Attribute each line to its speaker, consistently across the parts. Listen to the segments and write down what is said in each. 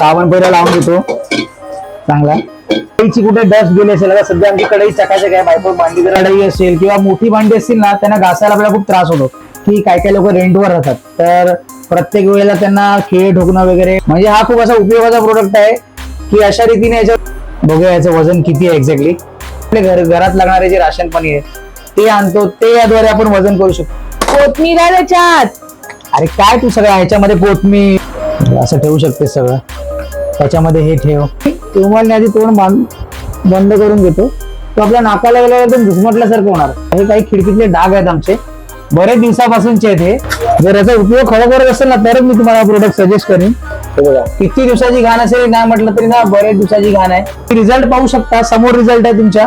Speaker 1: साबण पहिला लावून घेतो चांगला. कढईची कुठे डस्ट गेली असेल आता सध्या आमची कढई चकाचक आहे बायको भांडी जर कढई असेल किंवा मोठी भांडी असतील ना त्यांना घासायला आपल्याला खूप त्रास होतो. की काय काय लोक रेंटवर राहतात. तर प्रत्येक वेळेला त्यांना खेळ ठोकणं वगैरे म्हणजे हा खूप असा उपयोगाचा प्रोडक्ट आहे की अशा रीतीने याच्यात बघूया याचं वजन किती आहे एक्झॅक्टली आपल्या घर घरात लागणारे जे राशन पाणी आहे ते आणतो ते याद्वारे आपण वजन करू शकतो.
Speaker 2: कोथमीर आहे त्याच्यात.
Speaker 1: अरे काय तू सगळं ह्याच्यामध्ये पोतमी असं ठेवू शकते सगळं. त्याच्यामध्ये हे ठेव. तुम्हाला आधी तोंड बांध बंद करून घेतो तो आपल्या नाकाला गेल्यावर एकदम घुसमटल्यासारखं होणार. हे काही खिडकीतले डाग आहेत आमचे. बरेच दिवसापासूनचे आहेत हे. जर याचा उपयोग खरोखरच असेल ना तरच मी तुम्हाला प्रोडक्ट सजेस्ट करेन. बघा. किती दिवसाची घाण असेल नाही म्हटलं तरी ना बरेच दिवसाची घाण आहे. रिझल्ट पाहू शकता. समोर रिझल्ट आहे तुमच्या.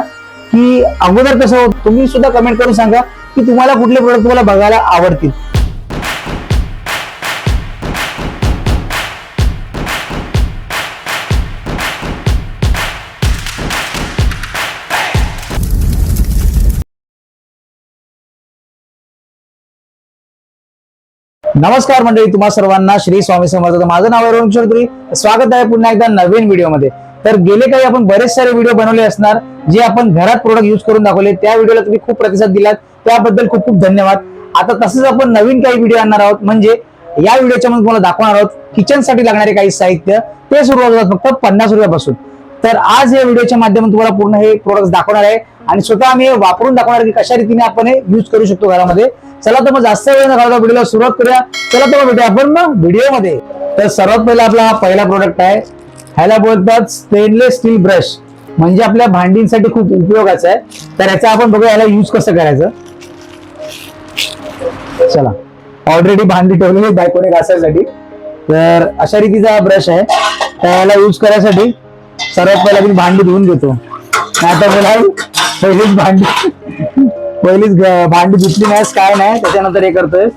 Speaker 1: की अगोदर कसं होत तुम्ही सुद्धा कमेंट करून सांगा की तुम्हाला कुठले प्रोडक्ट तुम्हाला बघायला आवडतील. नमस्कार मंडळी तुम्हा सर्वांना श्री स्वामी समर्थ. माझं नाव आहे चौधरी. स्वागत आहे पुन्हा एकदा नवीन व्हिडिओमध्ये. तर गेले काही आपण बरेच सारे व्हिडिओ बनवले असणार जे आपण घरात प्रोडक्ट युज करून दाखवले. त्या व्हिडिओला तुम्ही खूप प्रतिसाद दिलात. त्याबद्दल खूप खूप धन्यवाद. आता तसंच आपण नवीन काही व्हिडिओ आणणार आहोत. म्हणजे या व्हिडिओच्या मध्ये तुम्हाला दाखवणार आहोत किचनसाठी लागणारे काही साहित्य. ते सुरू होतात फक्त पन्नास रुपयापासून. तर आज या व्हिडिओच्या माध्यमातून तुम्हाला पूर्ण हे प्रोडक्ट दाखवणार आहे. आणि स्वतः आम्ही वापरून दाखवणार की कशा रीतीने आपण हे युज करू शकतो घरामध्ये. चला तर मग जास्त वेळ न घालता व्हिडिओला सुरुवात करूया. चला तर मग भेटूया आपण मग व्हिडिओमध्ये तर सर्वात पहिला आपला हा पहिला प्रोडक्ट आहे. ह्याला बोलतात स्टेनलेस स्टील ब्रश म्हणजे आपल्या भांडींसाठी खूप उपयोगाचा आहे. तर याचा आपण बघूया याला युज कसं करायचं. चला. ऑलरेडी भांडी ठेवलेली बायकोने घासायसाठी. तर अशा रीतीचा हा ब्रश आहे. तर याला युज करायसाठी सर्वात पहिला आपण भांडी धुवून घेतो. नाही तर पहिलीच भांडी पहिलीच भांडी धुतली नाही काय नाही त्याच्यानंतर हे करतोय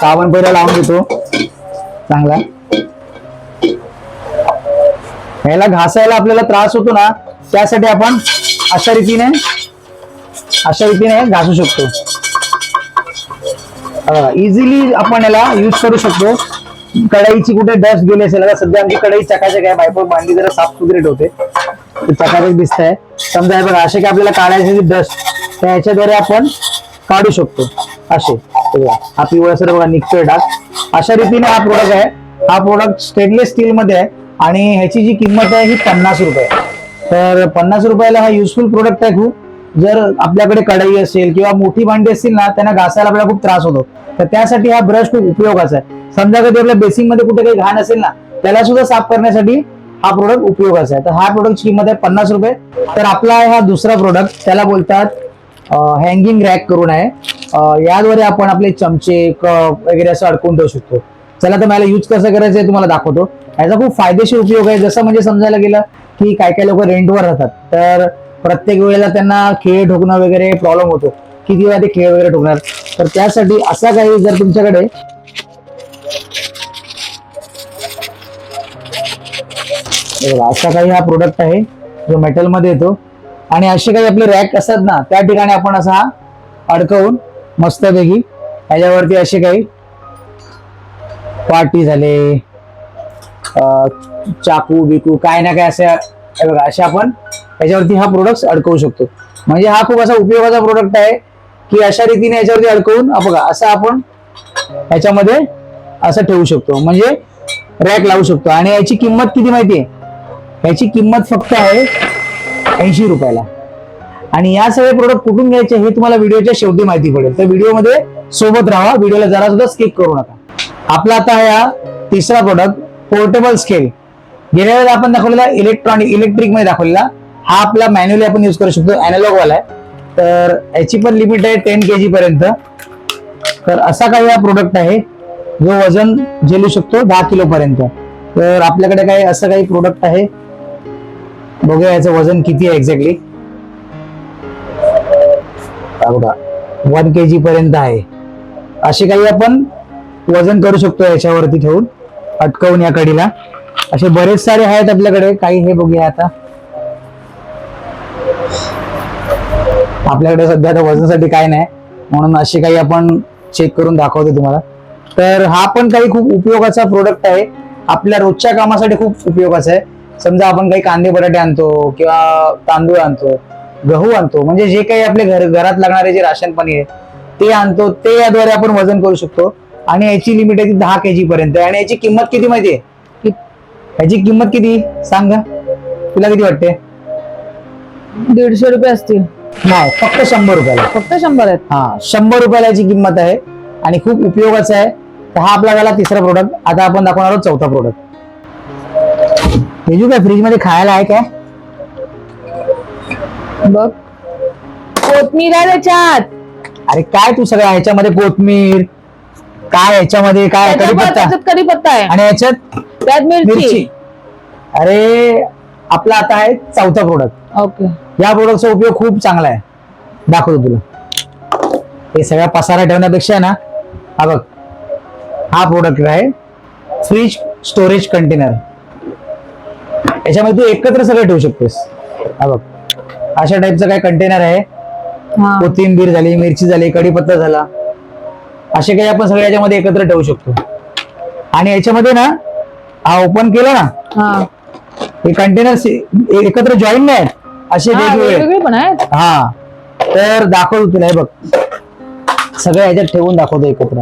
Speaker 1: साबण पहिला लावून घेतो. चांगला. ह्याला घासायला आपल्याला त्रास होतो ना त्यासाठी आपण अशा रीतीने अशा रीतीने घासू शकतो. इझिली आपण याला युज करू शकतो. कढाईची कुठे डस्ट गेली असेल आता सध्या आमची कढाई चकाचक आहे बायको भांडी जरा साफ सुथरे ठेवते. प्रकारच दिसत आहे समजा हे बघा असे की आपल्याला काढायचे डस्ट तर ह्याच्याद्वारे आपण काढू शकतो. असे. बघा हा पिवळा सर बघा निघतोय डाग. अशा रीतीने हा प्रोडक्ट आहे. हा प्रोडक्ट स्टेनलेस स्टील मध्ये आहे आणि ह्याची जी किंमत आहे ही पन्नास रुपये तर पन्नास रुपयाला हा युजफुल प्रोडक्ट आहे खूप. जर आपल्याकडे कढई असेल किंवा मोठी भांडी असतील ना त्यांना घासायला आपल्याला खूप त्रास होतो. तर त्यासाठी हा ब्रश खूप उपयोगाचा आहे. समजा कधी आपल्या बेसिंगमध्ये कुठे काही घाण असेल ना त्याला सुद्धा साफ करण्यासाठी हा प्रोडक्ट उपयोगाचा आहे. तर हा प्रोडक्टची किंमत आहे पन्नास रुपये. तर आपला आहे हा दुसरा प्रोडक्ट त्याला बोलतात हँगिंग रॅक करून आहे याद्वारे आपण आपले चमचे कप वगैरे असं अडकून ठेवू शकतो. चला तर मला यूज कसं करायचं आहे तुम्हाला दाखवतो. याचा खूप फायदेशीर उपयोग आहे. जसं म्हणजे समजायला गेलं की काय काय लोक रेंटवर राहतात. तर प्रत्येक वेळेला त्यांना खेळ ठोकणं वगैरे प्रॉब्लेम होतो. किती वेळा ते खेळ वगैरे ठोकणार? तर त्यासाठी असा काही जर तुमच्याकडे बघा, असा काही हा प्रोडक्ट आहे जो मेटलमध्ये येतो. आणि असे काही आपले रॅक असतात ना त्या ठिकाणी आपण असा हा अडकवून मस्तपैकी त्याच्यावरती असे काही पाटी झाले चाकू बिकू काय ना काय असे बघा असे आपण त्याच्यावरती हा प्रोडक्ट अडकवू शकतो. म्हणजे हा खूप असा उपयोगाचा प्रोडक्ट आहे की अशा रीतीने याच्यावरती अडकवून बघा असं आपण ह्याच्यामध्ये असं ठेवू शकतो. म्हणजे रॅक लावू शकतो. आणि याची किंमत किती माहिती आहे याची किंमत फक्त आहे ऐंशी रुपयाला. आणि या सगळे प्रोडक्ट कुठून घ्यायचे हे तुम्हाला व्हिडिओच्या शेवटी माहिती पडेल. तर व्हिडिओमध्ये सोबत राहा व्हिडिओला जरा सुद्धा स्किप करू नका. आपला आता हा तिसरा प्रोडक्ट पोर्टेबल स्केल गेल्या वेळेला आपण दाखवलेला इलेक्ट्रॉनिक इलेक्ट्रिकमध्ये दाखवलेला. हा आपला मॅन्युअली आपण युज करू शकतो अॅनालॉग वाला आहे. तर याची पण लिमिट आहे टेन के जी पर्यंत. तर असा काही हा प्रोडक्ट आहे जो वजन झेलू शकतो दहा किलो पर्यंत. तर आपल्याकडे काही असं काही प्रोडक्ट आहे बघूया याचं वजन किती आहे एक्झॅक्टली बघा वन के जी पर्यंत आहे. असे काही आपण वजन करू शकतो याच्यावरती ठेवून अटकवून या कडीला. असे बरेच सारे आहेत आपल्याकडे काही हे बघूया आता. आपल्याकडे सध्या आता वजनासाठी काय नाही म्हणून असे काही आपण चेक करून दाखवतो तुम्हाला. तर हा पण काही खूप उपयोगाचा प्रोडक्ट आहे. आपल्या रोजच्या कामासाठी खूप उपयोगाचा आहे. समजा आपण काही कांदे बटाटे आणतो किंवा तांदूळ आणतो गहू आणतो म्हणजे जे काही आपले घर घरात लागणारे जे राशन पाणी आहे ते आणतो ते याद्वारे आपण वजन करू शकतो. आणि याची लिमिट आहे ती दहा के जी पर्यंत. आहे. आणि याची किंमत किती माहितीये?
Speaker 2: कि-
Speaker 1: याची किंमत किती? सांग. तुला किती वाटते?
Speaker 2: दीडशे रुपये असतील.
Speaker 1: नाही फक्त शंभर रुपयाला.
Speaker 2: फक्त शंभर आहेत.
Speaker 1: हा शंभर रुपयाला याची किंमत आहे. आणि खूप उपयोगाचा आहे. तर हा आपला झाला तिसरा प्रोडक्ट आता आपण दाखवणार आहोत चौथा प्रोडक्ट तेजू काय फ्रीजमध्ये खायला आहे काय?
Speaker 2: बघ. कोथमीर आहे त्याच्यात.
Speaker 1: अरे काय तू सगळं ह्याच्यामध्ये कोथमीर? काय ह्याच्यामध्ये? काय
Speaker 2: त्याच्यावर
Speaker 1: कढीपत्ता?
Speaker 2: त्याच्यात कढीपत्ता आहे.
Speaker 1: आणि ह्याच्यात?
Speaker 2: त्यात मिरची.
Speaker 1: मिरची. अरे आपला आता आहे चौथा प्रोडक्ट
Speaker 2: ओके.
Speaker 1: या प्रोडक्टचा उपयोग खूप चांगला आहे. दाखवतो तुला. हे सगळा पसारा ठेवण्यापेक्षा आहे ना हा बघ. हा प्रोडक्ट आहे फ्रीज स्टोरेज कंटेनर याच्यामध्ये तू एकत्र सगळं ठेवू शकतेस. हा बघ. अशा टाईपचं काय कंटेनर आहे.
Speaker 2: हा.
Speaker 1: कोथिंबीर झाली मिरची झाली कढीपत्ता झाला. असे काही आपण सगळे याच्यामध्ये एकत्र ठेवू शकतो. आणि याच्यामध्ये ना हा ओपन केलं ना
Speaker 2: हा.
Speaker 1: कंटेनर एकत्र जॉईन नाही. असे
Speaker 2: हा,
Speaker 1: वेगवेगळे.
Speaker 2: वेगवेगळे पण आहेत.
Speaker 1: हा. तर दाखवतो तुला हे बघ. सगळं ह्याच्यात ठेवून दाखवतो एकत्र.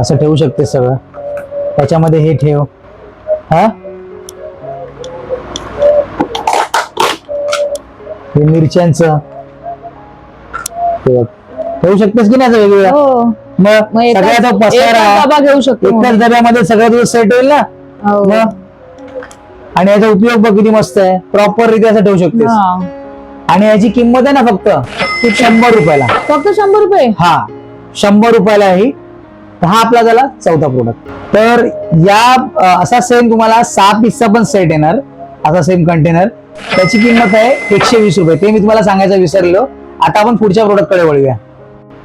Speaker 1: असं ठेवू शकते सगळं. त्याच्यामध्ये हे ठेव. हा? हे मिरच्यांचं. ठेवू शकतेस की नाही असं वेगवेगळं?
Speaker 2: हो.
Speaker 1: मग
Speaker 2: मग एकाच-
Speaker 1: सगळ्याचा
Speaker 2: एकाच
Speaker 1: पसारा
Speaker 2: डबा घेऊ शकतो
Speaker 1: एकाच डब्यामध्ये सगळं तुझं सेट होईल ना?
Speaker 2: हो.
Speaker 1: मग? आणि याचा उपयोग बघ किती मस्त आहे. प्रॉपर रीती असं ठेवू शकतेस.
Speaker 2: हा.
Speaker 1: आणि याची किंमत आहे ना फक्त शंभर रुपयाला.
Speaker 2: फक्त शंभर रुपये?
Speaker 1: हा. शंभर रुपयाला ही हा आपला झाला चौथा प्रोडक्ट तर या असा सेम तुम्हाला सहा पीसचा पण सेट येणार. असा सेम कंटेनर त्याची किंमत आहे एकशे वीस रुपये. ते मी तुम्हाला सांगायचं विसरलो. आता आपण पुढच्या प्रोडक्टकडे वळूया.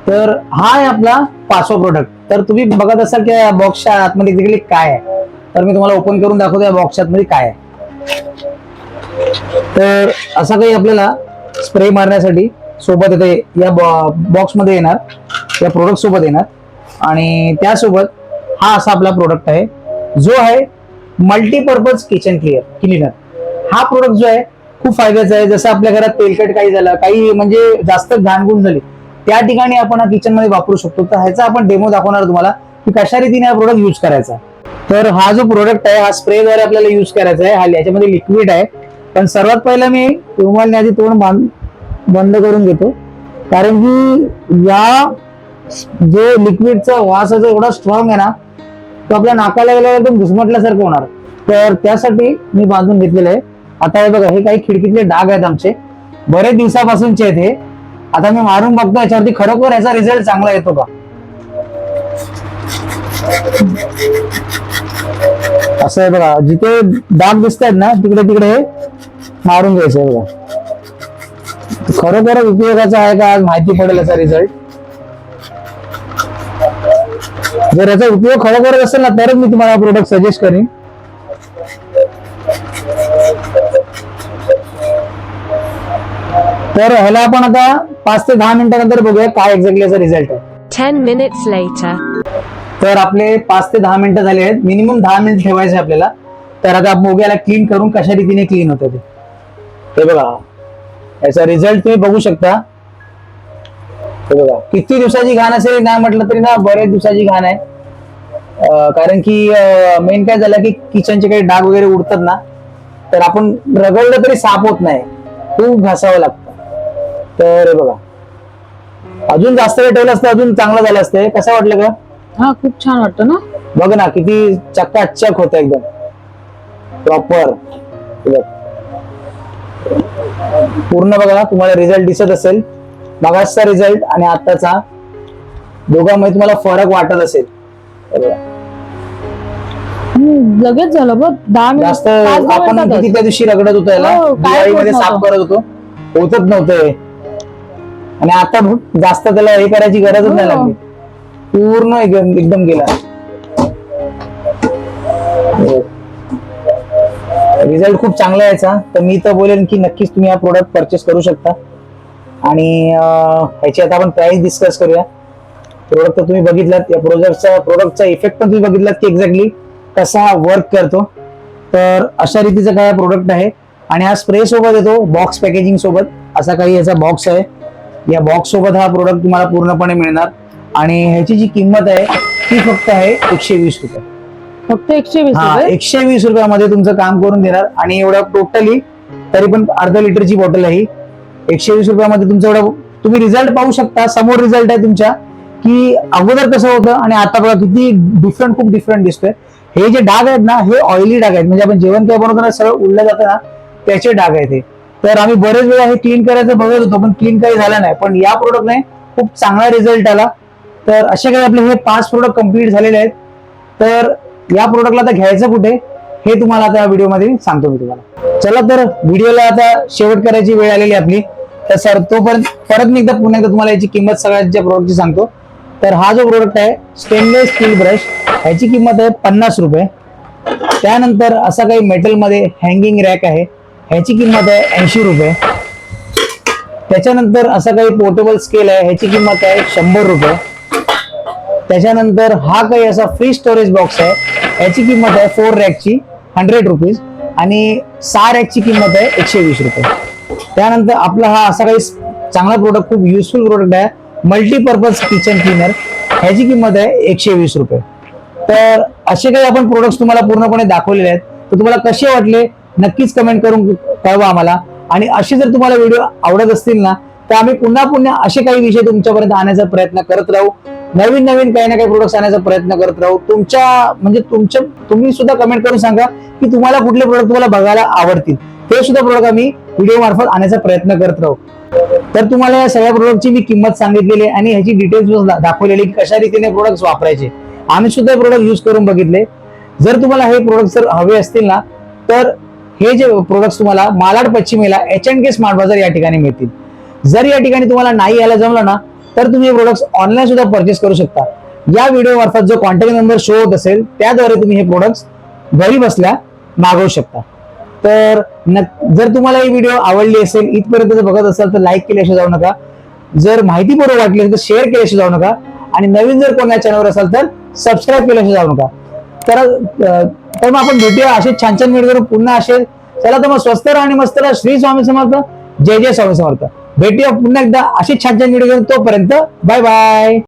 Speaker 1: तर हा आहे आपला पाचवा प्रोडक्ट तर तुम्ही बघत असाल की या बॉक्सच्या आतमध्ये तिकडे काय आहे. तर मी तुम्हाला ओपन करून दाखवतो या बॉक्सच्या आतमध्ये काय आहे. तर असा काही आपल्याला स्प्रे मारण्यासाठी सोबत येते या बॉक्समध्ये येणार. या प्रोडक्ट सोबत येणार. आणि त्यासोबत हा असा आपला प्रोडक्ट आहे जो आहे मल्टीपर्पज किचन क्लिअर क्लिनर हा प्रोडक्ट जो आहे खूप फायद्याचा आहे. जसं आपल्या घरात तेलकट काही झालं काही म्हणजे जास्त घाणगुण झाली त्या ठिकाणी आपण हा किचनमध्ये वापरू शकतो. तर ह्याचा आपण डेमो दाखवणार तुम्हाला की कशा रीतीने हा प्रोडक्ट युज करायचा. तर हा जो प्रोडक्ट आहे हा स्प्रेद्वारे आपल्याला युज करायचा आहे. हा याच्यामध्ये लिक्विड आहे. पण सर्वात पहिला मी रुमालने आधी तोंड बांध बंद करून घेतो. कारण की या जे लिक्विडचा वास आहे एवढा स्ट्रॉंग आहे ना तो आपल्या नाकाला गेल्यावर एकदम घुसमटल्यासारखं होणार. तर त्यासाठी मी बांधून घेतलेलं आहे. आता हे बघा हे काही खिडकीतले डाग आहेत आमचे. बरेच दिवसापासूनचे आहेत हे. आता मी मारून बघतो याच्यावरती खरोखर याचा रिझल्ट चांगला येतो का? असं आहे बघा जिथे डाग दिसत आहेत ना तिकडे तिकडे हे मारून घ्यायचं आहे बघा. खरोखर उपयोगाचा आहे का? आज माहिती पडेल याचा रिझल्ट जर याचा उपयोग खरोखरच असेल ना तरच मी तुम्हाला प्रोडक्ट सजेस्ट करेन. तर ह्याला आपण आता पाच ते दहा मिनिटानंतर बघूया काय एक्झॅक्टली याचा रिझल्ट आहे.
Speaker 3: 10 minutes later.
Speaker 1: तर आपले पाच ते दहा मिनिटं झाले आहेत. मिनिमम दहा मिनिट ठेवायचे आपल्याला. तर आता आपण बघूया क्लीन करून कशा रीतीने क्लीन होतं ते. हे बघा. याचा रिझल्ट तुम्ही बघू शकता. हे बघा. किती दिवसाची घाण असेल नाही म्हटलं तरी ना बरेच दिवसाची घाण आहे. कारण की मेन काय झालं की किचनचे काही डाग वगैरे उडतात ना तर आपण रगडलं तरी साफ होत नाही. खूप घासावं लागतं. तर हे बघा. अजून जास्त वेळ ठेवलं असतं अजून चांगलं झालं असतं. कसं वाटलं का
Speaker 2: हा खूप छान वाटतं ना.
Speaker 1: बघ ना किती चकाचक होत एकदम. प्रॉपर पूर्ण बघा तुम्हाला रिझल्ट दिसत असेल. मगाचचा रिझल्ट आणि आताचा दोघांमध्ये तुम्हाला फरक वाटत असेल.
Speaker 2: लगेच झालं बघ दहा मिनिट
Speaker 1: जास्त आपण. किती त्या दिवशी रगडत होतो याला?
Speaker 2: हो, काय
Speaker 1: दिवाळीमध्ये
Speaker 2: होत
Speaker 1: साफ
Speaker 2: नव्हतं.
Speaker 1: करत होतो. होतच नव्हतं. हे आणि आता जास्त त्याला हे करायची गरजच नाही
Speaker 2: हो.
Speaker 1: लागली. पूर्ण एकदम एकदम गेला. रिझल्ट खूप चांगला यायचा. तर मी तर बोलेन की नक्कीच तुम्ही हा प्रोडक्ट परचेस करू शकता. आणि अं, ह्याची आता आपण प्राइस डिस्कस करूया. प्रोडक्ट तर तुम्ही बघितलात या प्रोडक्टचा प्रोडक्टचा इफेक्ट पण तुम्ही बघितलात की एक्झॅक्टली कसा वर्क करतो. तर अशा रीतीचा काय प्रोडक्ट आहे. आणि हा स्प्रे सोबत येतो बॉक्स पॅकेजिंग सोबत. असा काही याचा बॉक्स आहे. या बॉक्स सोबत हा प्रोडक्ट तुम्हाला पूर्णपणे मिळणार. आणि ह्याची जी किंमत आहे ती फक्त आहे एकशे वीस रुपये.
Speaker 2: फक्त एकशे वीस
Speaker 1: हा एकशे वीस रुपयामध्ये तुमचं काम करून देणार. आणि एवढं टोटली तरी पण अर्धा लिटरची बॉटल आहे. एकशे वीस रुपयामध्ये तुमचं एवढं तुम्ही रिझल्ट पाहू शकता. समोर रिझल्ट आहे तुमच्या. की अगोदर कसं होतं आणि आता बघा किती डिफरंट खूप डिफरंट दिसतोय. हे जे डाग आहेत ना हे ऑइली डाग आहेत. म्हणजे आपण जेवण काय बनवताना सगळं उडलं जातं ना त्याचे डाग आहेत हे. तर आम्ही बरेच वेळा हे क्लीन करायचं बघत होतो पण क्लीन काही झालं नाही. पण या प्रोडक्टने खूप चांगला रिझल्ट आला. तर असे काही आपले हे पाच प्रोडक्ट कंप्लीट झालेले आहेत. तर या प्रोडक्टला आता घ्यायचं कुठे हे तुम्हाला आता व्हिडिओमध्ये सांगतो मी तुम्हाला. चला तर व्हिडिओला आता शेवट करायची वेळ आलेली आपली. तर सर तोपर्यंत परत मी एकदा पुन्हा एकदा तुम्हाला याची किंमत सगळ्यांच्या प्रोडक्टची सांगतो. तर हा जो प्रोडक्ट आहे स्टेनलेस स्टील ब्रश ह्याची किंमत आहे पन्नास रुपये. त्यानंतर असा काही मेटलमध्ये हँगिंग रॅक आहे ह्याची किंमत आहे ऐंशी रुपये. त्याच्यानंतर असा काही पोर्टेबल स्केल आहे ह्याची किंमत आहे शंभर रुपये. त्याच्यानंतर हा काही असा फ्री स्टोरेज बॉक्स आहे याची किंमत आहे फोर रॅकची हंड्रेड रुपीज आणि सहा रॅकची किंमत आहे एकशे वीस रुपये. त्यानंतर आपला हा असा काही चांगला प्रोडक्ट खूप युजफुल प्रोडक्ट आहे. मल्टीपर्पज किचन क्लीनर ह्याची किंमत आहे एकशे वीस रुपये. तर असे काही आपण प्रोडक्ट्स तुम्हाला पूर्णपणे दाखवलेले आहेत. तर तुम्हाला कसे वाटले नक्कीच कमेंट करून कळवा आम्हाला. आणि असे जर तुम्हाला व्हिडिओ आवडत असतील ना तर आम्ही पुन्हा पुन्हा असे काही विषय तुमच्यापर्यंत आणण्याचा प्रयत्न करत राहू. नवीन नवीन काही ना काही प्रोडक्ट्स आणण्याचा प्रयत्न करत राहू. तुमच्या म्हणजे तुमच्या तुम्ही सुद्धा कमेंट करून सांगा की तुम्हाला कुठले प्रोडक्ट तुम्हाला बघायला आवडतील. ते सुद्धा प्रोडक्ट आम्ही व्हिडिओ मार्फत आणायचा प्रयत्न करत राहू. तर तुम्हाला या सगळ्या प्रोडक्टची मी किंमत सांगितलेली आहे आणि ह्याची डिटेल्स दाखवलेली की कशा रीतीने प्रोडक्ट वापरायचे. आम्ही सुद्धा प्रोडक्ट युज करून बघितले. जर तुम्हाला हे प्रोडक्ट जर हवे असतील ना तर हे जे प्रोडक्ट्स तुम्हाला मालाड पश्चिमेला एच अँड के स्मार्ट बाजार या ठिकाणी मिळतील. जर या ठिकाणी तुम्हाला नाही यायला जमलं ना तर तुम्ही हे प्रोडक्ट्स ऑनलाईन सुद्धा परचेस करू शकता. या व्हिडिओ मार्फत जो कॉन्टॅक्ट नंबर शो होत असेल त्याद्वारे तुम्ही हे प्रोडक्ट्स घरी बसल्या मागवू शकता. तर जर तुम्हाला ही व्हिडिओ आवडली असेल इथपर्यंत जर बघत असाल तर लाईक केल्याशिवाय जाऊ नका. जर माहिती बरोबर वाटली असेल तर शेअर केल्याशिवाय जाऊ नका. आणि नवीन जर कोणत्या चॅनलवर असाल तर सबस्क्राईब केल्याशिवाय जाऊ नका. तर तर मग आपण भेटूया. असे छान छान व्हिडिओ करून पुन्हा असेल. चला तर मग स्वस्त राहा आणि मस्त राहा. श्री स्वामी समर्थ. जय जय स्वामी समर्थ. भेटूया पुन्हा एकदा. असे छान छान व्हिडिओ घेऊन तोपर्यंत बाय बाय